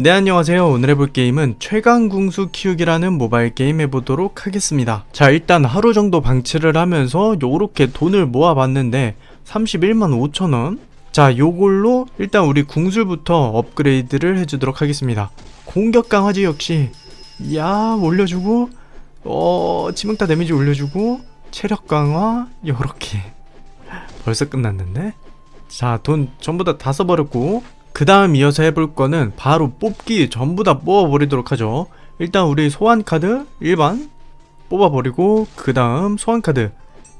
네 안녕하세요. 오늘 해볼 게임은 최강궁수 키우기라는 모바일 게임 해보도록 하겠습니다. 자 일단 하루 정도 방치를 하면서 요렇게 돈을 모아봤는데 31만 5천원? 자 요걸로 일단 우리 궁술부터 업그레이드를 해주도록 하겠습니다. 공격 강화지 역시 야 올려주고 어 치명타 데미지 올려주고 체력 강화 요렇게. 벌써 끝났는데? 자 돈 전부 다 다 써버렸고 그 다음 이어서 해볼 거는 바로 뽑기 전부 다 뽑아버리도록 하죠. 일단 우리 소환 카드 일반 뽑아버리고 그 다음 소환 카드.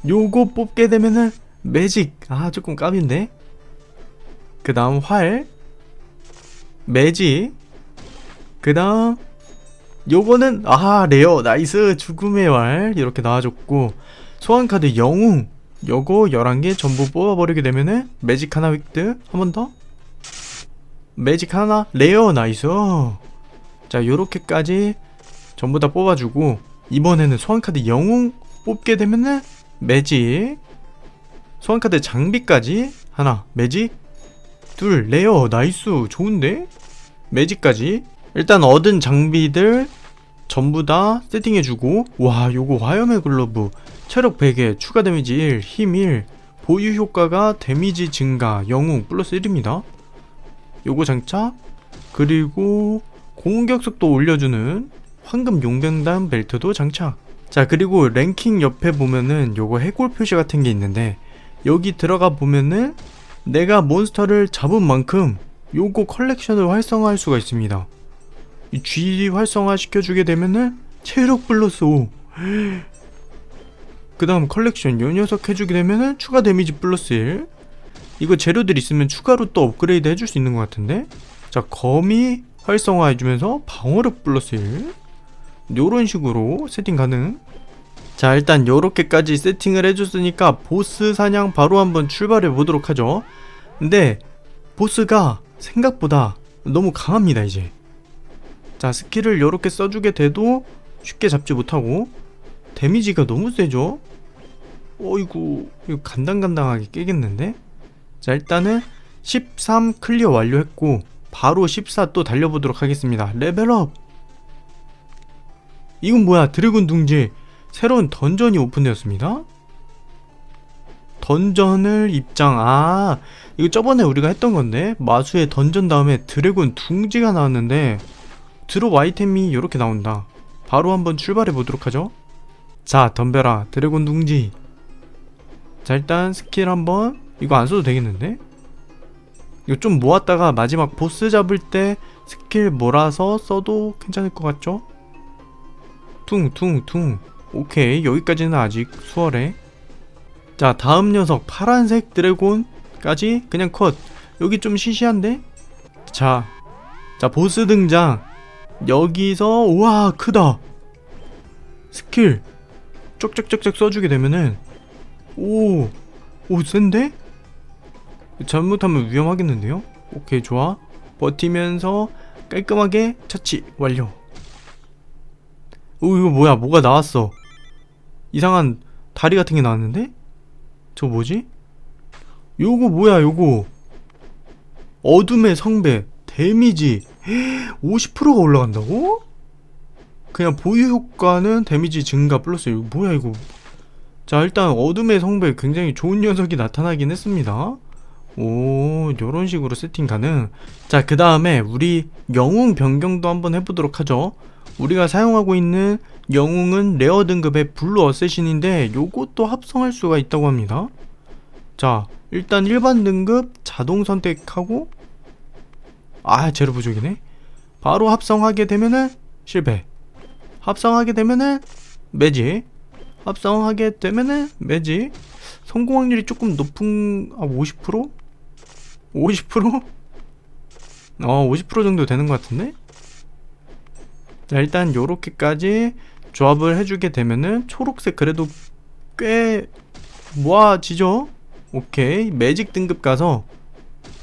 요거 뽑게 되면은 매직. 아 조금 깝인데. 그 다음 활. 매직. 그 다음 요거는 아 레어. 나이스. 죽음의 활 이렇게 나와줬고. 소환 카드 영웅. 요거 11개 전부 뽑아버리게 되면은 매직 하나 획득. 한 번 더 매직 하나? 레어 나이스. 자 요렇게까지 전부 다 뽑아주고 이번에는 소환카드 영웅 뽑게 되면은 매직. 소환카드 장비까지 하나 매직. 둘 레어 나이스. 좋은데? 매직까지. 일단 얻은 장비들 전부 다 세팅해주고 와 요거 화염의 글러브. 체력 100에 추가 데미지 1, 힘 1, 보유 효과가 데미지 증가 영웅 플러스 1입니다 요거 장착. 그리고 공격 속도 올려주는 황금 용병단 벨트도 장착. 자 그리고 랭킹 옆에 보면은 요거 해골 표시 같은 게 있는데 여기 들어가 보면은 내가 몬스터를 잡은 만큼 요거 컬렉션을 활성화할 수가 있습니다. 이 G 활성화 시켜주게 되면은 체력 플러스 5 그 다음 컬렉션 요 녀석 해주게 되면은 추가 데미지 플러스 1 이거 재료들 있으면 추가로 또 업그레이드 해줄 수 있는 것 같은데? 자 거미 활성화 해주면서 방어력 플러스 1 요런 식으로 세팅 가능. 자 일단 요렇게까지 세팅을 해줬으니까 보스 사냥 바로 한번 출발해 보도록 하죠. 근데 보스가 생각보다 너무 강합니다 이제. 자 스킬을 요렇게 써주게 돼도 쉽게 잡지 못하고 데미지가 너무 세죠? 어이구 이거 간당간당하게 깨겠는데 자 일단은 13 클리어 완료했고 바로 14 또 달려보도록 하겠습니다. 레벨업! 이건 뭐야? 드래곤 둥지. 새로운 던전이 오픈되었습니다. 던전을 입장 아 이거 저번에 우리가 했던 건데 마수의 던전 다음에 드래곤 둥지가 나왔는데 드롭 아이템이 이렇게 나온다. 바로 한번 출발해 보도록 하죠. 자 덤벼라. 드래곤 둥지. 자 일단 스킬 한번 이거 안 써도 되겠는데? 이거 좀 모았다가 마지막 보스 잡을 때 스킬 몰아서 써도 괜찮을 것 같죠? 퉁퉁퉁 오케이 여기까지는 아직 수월해 자 다음 녀석 파란색 드래곤까지 그냥 컷 여기 좀 시시한데? 자, 자 보스 등장 여기서 우와 크다 스킬 쪽쪽쪽쪽 써주게 되면은 오, 오 센데? 잘못하면 위험하겠는데요? 오케이 좋아. 버티면서 깔끔하게 처치 완료. 오 이거 뭐야? 뭐가 나왔어? 이상한 다리 같은 게 나왔는데? 저 뭐지? 요거 뭐야 요거? 어둠의 성배 데미지. 50%가 올라간다고? 그냥 보유 효과는 데미지 증가 플러스. 이거 뭐야 이거? 자 일단 어둠의 성배 굉장히 좋은 녀석이 나타나긴 했습니다 오 요런 식으로 세팅 가능. 자 그 다음에 우리 영웅 변경도 한번 해보도록 하죠. 우리가 사용하고 있는 영웅은 레어 등급의 블루 어쌔신인데 요것도 합성할 수가 있다고 합니다. 자 일단 일반 등급 자동 선택하고 아 재료 부족이네. 바로 합성하게 되면은 실패. 합성하게 되면은 매직. 합성하게 되면은 매직. 성공 확률이 조금 높은 아 50%? 50%? 어, 50% 정도 되는 것 같은데? 자, 일단 요렇게까지 조합을 해주게 되면은 초록색 그래도 꽤 모아지죠? 오케이. 매직 등급 가서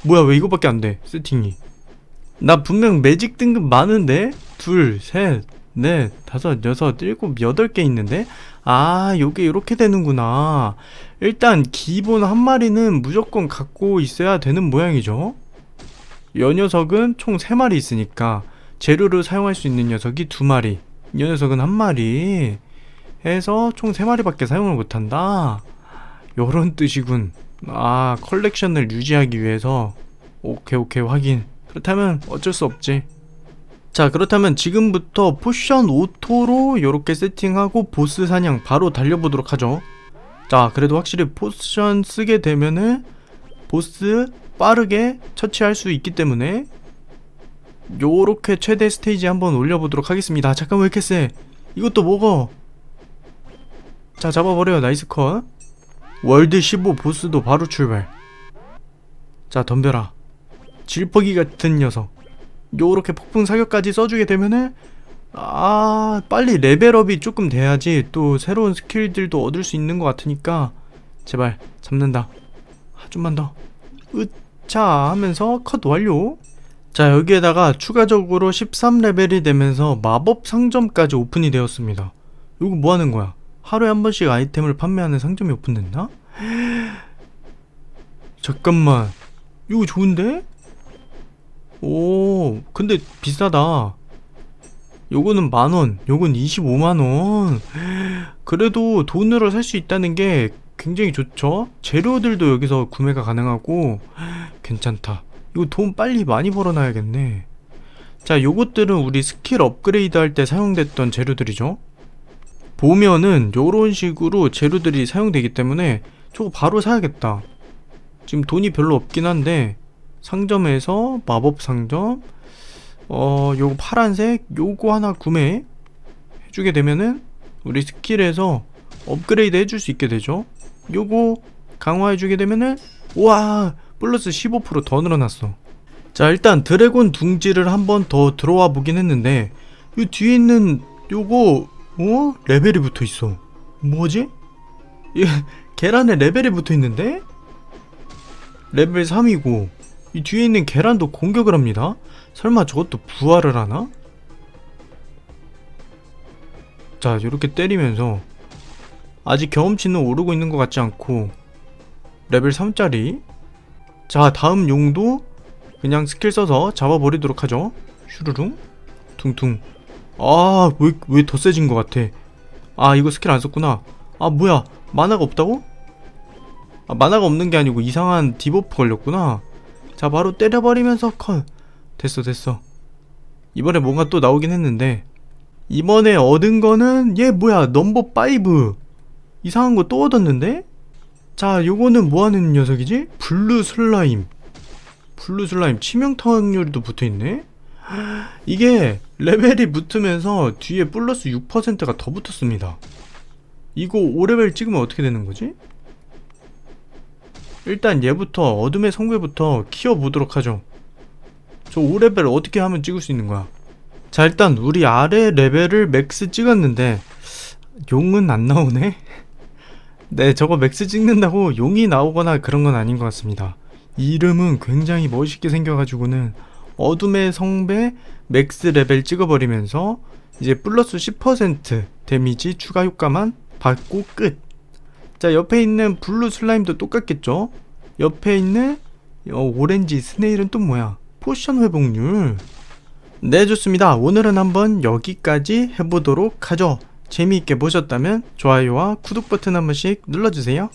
뭐야, 왜 이거밖에 안 돼? 세팅이. 나 분명 매직 등급 많은데? 둘, 셋, 넷, 다섯, 여섯, 일곱, 여덟 개 있는데? 아, 요게 이렇게 되는구나. 일단 기본 한 마리는 무조건 갖고 있어야 되는 모양이죠. 이 녀석은 총 3마리 있으니까 재료를 사용할 수 있는 녀석이 2마리 이 녀석은 1마리 해서 총 3마리밖에 사용을 못한다 요런 뜻이군 아 컬렉션을 유지하기 위해서 오케이 오케이 확인 그렇다면 어쩔 수 없지 자 그렇다면 지금부터 포션 오토로 이렇게 세팅하고 보스 사냥 바로 달려보도록 하죠. 자 그래도 확실히 포션 쓰게 되면은 보스 빠르게 처치할 수 있기 때문에 요렇게 최대 스테이지 한번 올려보도록 하겠습니다. 잠깐 왜 이렇게 세? 이것도 먹어. 자 잡아버려요. 나이스 컷. 월드 15 보스도 바로 출발. 자 덤벼라. 질퍽이 같은 녀석 요렇게 폭풍 사격까지 써주게 되면은 아 빨리 레벨업이 조금 돼야지 또 새로운 스킬들도 얻을 수 있는 것 같으니까 제발 잡는다. 아, 좀만 더. 으차 하면서 컷 완료. 자 여기에다가 추가적으로 13레벨이 되면서 마법 상점까지 오픈이 되었습니다. 이거 뭐 하는 거야? 하루에 한 번씩 아이템을 판매하는 상점이 오픈됐나? 잠깐만. 이거 좋은데? 오 근데 비싸다. 요거는 만원 요건 25만원. 그래도 돈으로 살 수 있다는 게 굉장히 좋죠? 재료들도 여기서 구매가 가능하고. 괜찮다. 이거 돈 빨리 많이 벌어놔야겠네. 자 요것들은 우리 스킬 업그레이드 할 때 사용됐던 재료들이죠? 보면은 요런 식으로 재료들이 사용되기 때문에 저거 바로 사야겠다. 지금 돈이 별로 없긴 한데 상점에서 마법 상점 어 요거 파란색 요거 하나 구매 해주게 되면은 우리 스킬에서 업그레이드 해줄 수 있게 되죠 요거 강화해주게 되면은 와 플러스 15%더 늘어났어 자 일단 드래곤 둥지를 한 번 더 들어와 보긴 했는데 요 뒤에 있는 요거 어? 레벨이 붙어 있어 뭐지? 이 계란에 레벨이 붙어 있는데? 레벨 3이고 이 뒤에 있는 계란도 공격을 합니다. 설마 저것도 부활을 하나? 자 이렇게 때리면서 아직 경험치는 오르고 있는 것 같지 않고 레벨 3짜리. 자 다음 용도 그냥 스킬 써서 잡아버리도록 하죠. 슈루룽. 퉁퉁. 아 왜 왜 더 세진 것 같아? 아 이거 스킬 안 썼구나. 아 뭐야? 만화가 없다고? 아 만화가 없는 게 아니고 이상한 디버프 걸렸구나 자 바로 때려버리면서 컷 됐어 됐어 이번에 뭔가 또 나오긴 했는데 이번에 얻은 거는 얘 뭐야 넘버 5 이상한 거 또 얻었는데? 자 요거는 뭐하는 녀석이지? 블루 슬라임 블루 슬라임 치명타 확률도 붙어있네? 이게 레벨이 붙으면서 뒤에 플러스 6%가 더 붙었습니다 이거 5레벨 찍으면 어떻게 되는 거지? 일단 얘부터 어둠의 성배부터 키워보도록 하죠 저 5레벨 어떻게 하면 찍을 수 있는 거야 자 일단 우리 아래 레벨을 맥스 찍었는데 용은 안 나오네 네 저거 맥스 찍는다고 용이 나오거나 그런 건 아닌 것 같습니다 이름은 굉장히 멋있게 생겨가지고는 어둠의 성배 맥스 레벨 찍어버리면서 이제 플러스 10% 데미지 추가 효과만 받고 끝. 자 옆에 있는 블루 슬라임도 똑같겠죠? 옆에 있는 어, 오렌지 스네일은 또 뭐야? 포션 회복률. 네 좋습니다. 오늘은 한번 여기까지 해보도록 하죠. 재미있게 보셨다면 좋아요와 구독 버튼 한 번씩 눌러주세요.